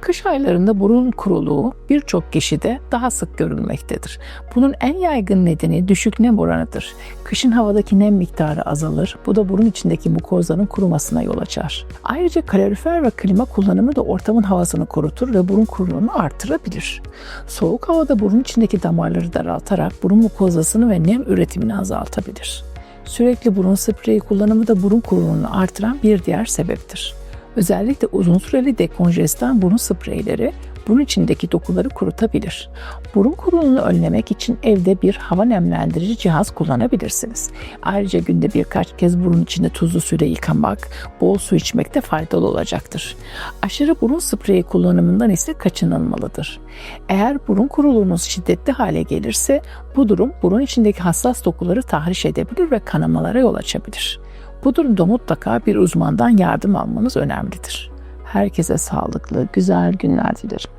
Kış aylarında burun kuruluğu birçok kişide daha sık görülmektedir. Bunun en yaygın nedeni düşük nem oranıdır. Kışın havadaki nem miktarı azalır. Bu da burun içindeki mukozanın kurumasına yol açar. Ayrıca kalorifer ve klima kullanımı da ortamın havasını kurutur ve burun kuruluğunu artırabilir. Soğuk havada burun içindeki damarları daraltarak burun mukozasını ve nem üretimini azaltabilir. Sürekli burun spreyi kullanımı da burun kuruluğunu artıran bir diğer sebeptir. Özellikle uzun süreli dekonjestan burun spreyleri burun içindeki dokuları kurutabilir. Burun kuruluğunu önlemek için evde bir hava nemlendirici cihaz kullanabilirsiniz. Ayrıca günde birkaç kez burun içinde tuzlu suyla yıkamak, bol su içmek de faydalı olacaktır. Aşırı burun spreyi kullanımından ise kaçınılmalıdır. Eğer burun kuruluğunuz şiddetli hale gelirse bu durum burun içindeki hassas dokuları tahriş edebilir ve kanamalara yol açabilir. Bu durumda mutlaka bir uzmandan yardım almanız önemlidir. Herkese sağlıklı, güzel günler dilerim.